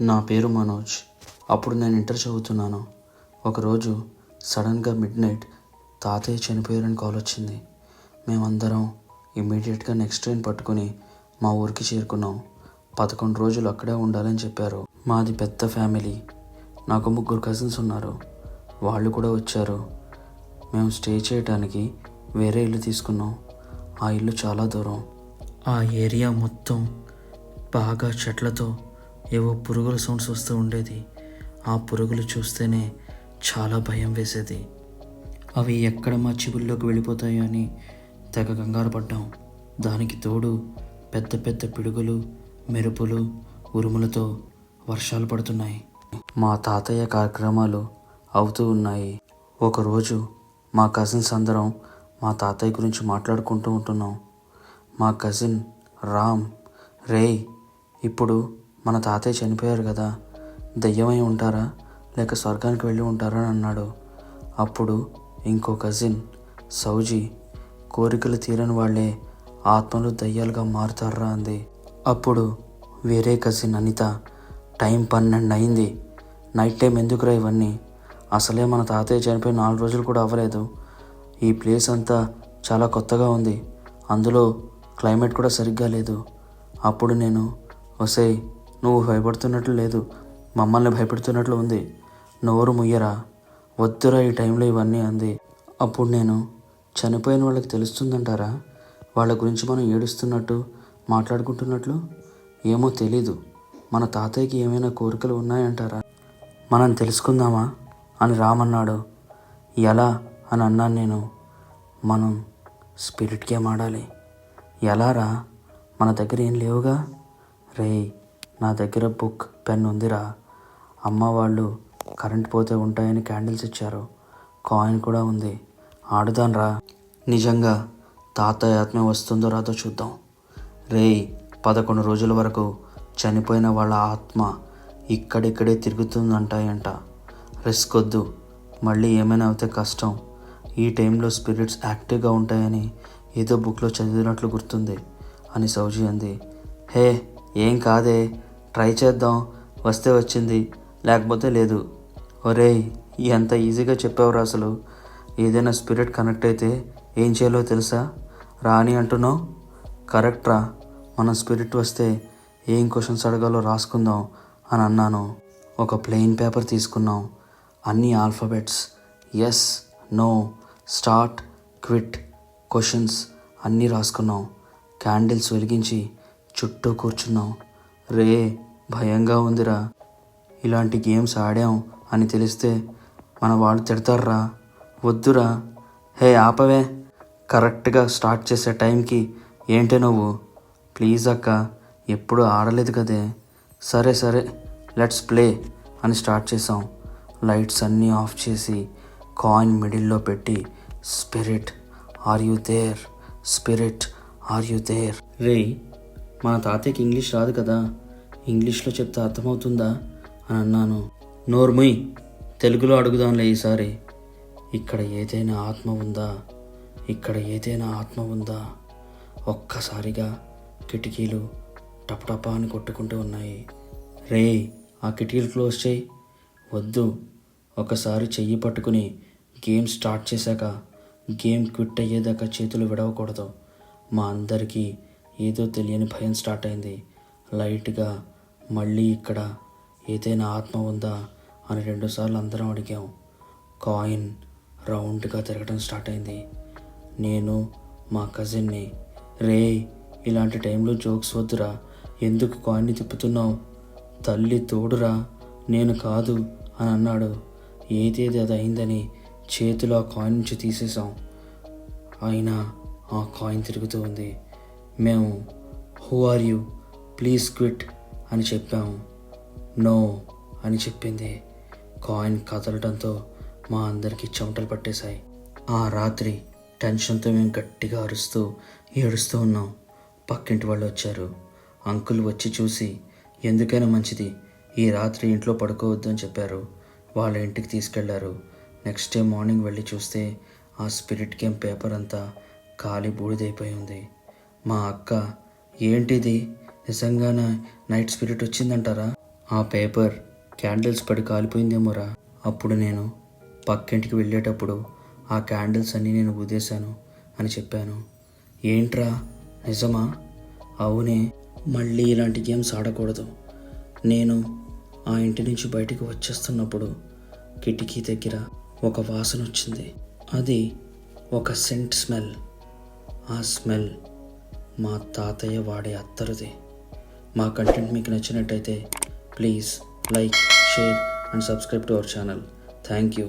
నా పేరు మనోజ్. అప్పుడు నేను ఇంటర్ చదువుతున్నాను. ఒకరోజు సడన్గా మిడ్ నైట్ తాతయ్య చనిపోయారని కాల్ వచ్చింది. మేమందరం ఇమ్మీడియట్గా నెక్స్ట్ ట్రైన్ పట్టుకుని మా ఊరికి చేరుకున్నాం. పదకొండు రోజులు అక్కడే ఉండాలని చెప్పారు. మాది పెద్ద ఫ్యామిలీ. నాకు ముగ్గురు కజిన్స్ ఉన్నారు. వాళ్ళు కూడా వచ్చారు. మేము స్టే చేయడానికి వేరే ఇల్లు తీసుకున్నాం. ఆ ఇల్లు చాలా దూరం. ఆ ఏరియా మొత్తం బాగా చెట్లతో ఏవో పురుగుల సౌండ్స్ వస్తూ ఉండేది. ఆ పురుగులు చూస్తేనే చాలా భయం వేసేది. అవి ఎక్కడ మా చిబుల్లోకి వెళ్ళిపోతాయో అని తెగ కంగారు పడ్డాం. దానికి తోడు పెద్ద పెద్ద పిడుగులు మెరుపులు ఉరుములతో వర్షాలు పడుతున్నాయి. మా తాతయ్య కార్యక్రమాలు అవుతూ ఉన్నాయి. ఒకరోజు మా కజిన్స్ అందరం మా తాతయ్య గురించి మాట్లాడుకుంటూ ఉంటున్నాం. మా కజిన్ రామ్ రేయ్ ఇప్పుడు మన తాతయ్య చనిపోయారు కదా దెయ్యమై ఉంటారా? లేక స్వర్గానికి వెళ్ళి ఉంటారా అని అన్నాడు. అప్పుడు ఇంకో కజిన్ సౌజీ కోరికలు తీరని వాళ్ళే ఆత్మలు దయ్యాలుగా మారుతారా అంది. అప్పుడు వేరే కజిన్ అనిత టైం పన్నెండు అయింది నైట్ టైం ఎందుకురా ఇవన్నీ? అసలే మన తాతయ్య చనిపోయి నాలుగు రోజులు కూడా అవ్వలేదు. ఈ ప్లేస్ అంతా చాలా కొత్తగా ఉంది. అందులో క్లైమేట్ కూడా సరిగ్గా లేదు. అప్పుడు నేను ఒసేయ్ నువ్వు భయపడుతున్నట్లు లేదు. మమ్మల్ని భయపెడుతున్నట్లు ఉంది. నోరు ముయ్యరా. వద్దురా ఈ టైంలో ఇవన్నీ అంది. అప్పుడు నేను చనిపోయిన వాళ్ళకి తెలుస్తుందంటారా? వాళ్ళ గురించి మనం ఏడుస్తున్నట్టు మాట్లాడుకుంటున్నట్లు? ఏమో తెలీదు. మన తాతయ్యకి ఏమైనా కోరికలు ఉన్నాయంటారా? మనం తెలుసుకుందామా? అని రామన్నాడు. ఎలా? అని అన్నాను నేను. మనం స్పిరిట్కే మాడాలి. ఎలారా ఎలా రా? మన దగ్గర ఏం లేవుగా? రే నా దగ్గర బుక్ పెన్ ఉందిరా. అమ్మ వాళ్ళు కరెంట్ పోతే ఉంటాయని క్యాండిల్స్ ఇచ్చారు. కాయిన్ కూడా ఉంది. ఆడుదాన్రా నిజంగా తాతయ్య ఆత్మ వస్తుందో రాదో చూద్దాం. రే పదకొండు రోజుల వరకు చనిపోయిన వాళ్ళ ఆత్మ ఇక్కడిక్కడే తిరుగుతుందంటాయంట. రిస్క్ వద్దు మళ్ళీ ఏమైనా అవుతే కష్టం. ఈ టైంలో స్పిరిట్స్ యాక్టివ్గా ఉంటాయని ఏదో బుక్లో చదివినట్లు గుర్తుంది అని సౌజీ అంది. హే ఏం కాదే. ట్రై చేద్దాం. వస్తే వచ్చింది. లేకపోతే లేదు. ఒరేయ్ ఎంత ఈజీగా చెప్పావురా అసలు? ఏదైనా స్పిరిట్ కనెక్ట్ అయితే ఏం చేయాలో తెలుసా? రాని అంటున్నావు? కరెక్ట్ రా మన స్పిరిట్ వస్తే ఏం క్వశ్చన్స్ అడగాలో రాసుకుందాం అని అన్నాను. ఒక ప్లెయిన్ పేపర్ తీసుకున్నాం. అన్ని alphabets. Yes no start quit questions అన్నీ రాసుకున్నాం. క్యాండిల్స్ వెలిగించి చుట్టూ కూర్చున్నాం. రే భయంగా ఉందిరా. ఇలాంటి గేమ్స్ ఆడాం అని తెలిస్తే మన వాళ్ళు తిడతారా వద్దురా. హే ఆపవే. కరెక్ట్గా స్టార్ట్ చేసే టైంకి ఏంటే నువ్వు? ప్లీజ్ అక్క ఎప్పుడు ఆడలేదు కదే. సరే సరే లెట్స్ ప్లే అని స్టార్ట్ చేసాం లైట్స్ అన్నీ ఆఫ్ చేసి కాయిన్ మిడిల్లో పెట్టి spirit are you there? Spirit are you there? రే మా తాతయ్యకి ఇంగ్లీష్ రాదు కదా ఇంగ్లీష్లో చెప్తే అర్థమవుతుందా? అని అన్నాను. నోర్ముయ్ తెలుగులో అడుగుదాంలే ఈసారి. ఇక్కడ ఏదైనా ఆత్మ ఉందా? ఇక్కడ ఏదైనా ఆత్మ ఉందా? ఒక్కసారిగా కిటికీలు టపటపా అని కొట్టుకుంటూ ఉన్నాయి. రే ఆ కిటికీలు క్లోజ్ చేయి. వద్దు. ఒకసారి చెయ్యి పట్టుకుని గేమ్ స్టార్ట్ చేశాక గేమ్ క్విట్ అయ్యేదాకా చేతులు విడవకూడదు. మా అందరికీ ఏదో తెలియని భయం స్టార్ట్ అయింది. లైట్గా మళ్ళీ ఇక్కడ ఏదైనా ఆత్మ ఉందా అని రెండుసార్లు అందరం అడిగాం. కాయిన్ రౌండ్గా తిరగడం స్టార్ట్ అయింది. నేను మా కజిన్ని రే ఇలాంటి టైంలో జోక్స్ వద్దురా. ఎందుకు కాయిన్ని తిప్పుతున్నావు? తల్లి తోడురా. నేను కాదు అని అన్నాడు. ఏదేది అది అయిందని చేతిలో ఆ కాయిన్ నుంచి తీసేసాం అయినా ఆ కాయిన్ తిరుగుతూ ఉంది. మేము who are you please quit అని చెప్పాము. నో అని చెప్పింది. కాయిన్ కదలడంతో మా అందరికీ చెమటలు పట్టేశాయి. ఆ రాత్రి టెన్షన్తో మేము గట్టిగా అరుస్తూ ఏడుస్తూ ఉన్నాం. పక్కింటి వాళ్ళు వచ్చారు. అంకుల్ వచ్చి చూసి ఎందుకైనా మంచిది. ఈ రాత్రి ఇంట్లో పడుకోవద్దు అని చెప్పారు. వాళ్ళ ఇంటికి తీసుకెళ్ళారు. నెక్స్ట్ డే మార్నింగ్ వెళ్ళి చూస్తే ఆ స్పిరిట్ గేమ్ పేపర్ అంతా ఖాళీ బూడిదైపోయి ఉంది. మా అక్క ఏంటిది? నిజంగానే నైట్ స్పిరిట్ వచ్చిందంటారా? ఆ పేపర్ క్యాండిల్స్ పడి కాలిపోయిందేమోరా? అప్పుడు నేను పక్కింటికి వెళ్ళేటప్పుడు ఆ క్యాండిల్స్ అన్నీ నేను ఊదేశాను అని చెప్పాను. ఏంట్రా? నిజమా? అవునే. మళ్ళీ ఇలాంటి గేమ్స్ ఆడకూడదు. నేను ఆ ఇంటి నుంచి బయటికి వచ్చేస్తున్నప్పుడు కిటికీ దగ్గర ఒక వాసన వచ్చింది. అది ఒక సెంట్ స్మెల్. ఆ స్మెల్ మా తాతయ్య వాడే అత్తరుది. మా కంటెంట్ మీకు నచ్చినట్టయితే please like share and subscribe to our channel. Thank you.